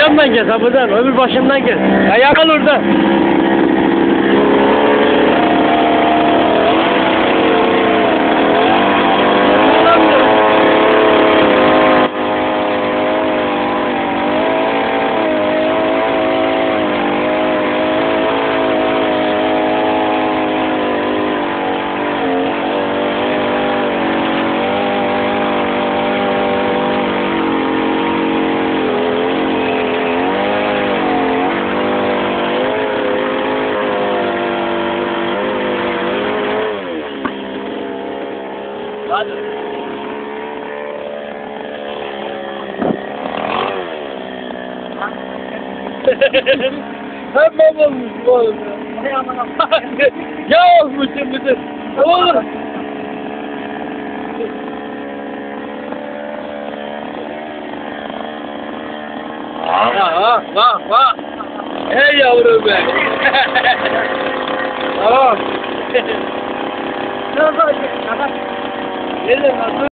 yandan gel kapıdan. Öbür başından gel. Ayak al orada. Hadi. Hem olmuş oğlum ya. ya olmuşsun bir de. Oğlum. Ha ha ha. Hey yavrum be. tamam. Dur dur. 别人的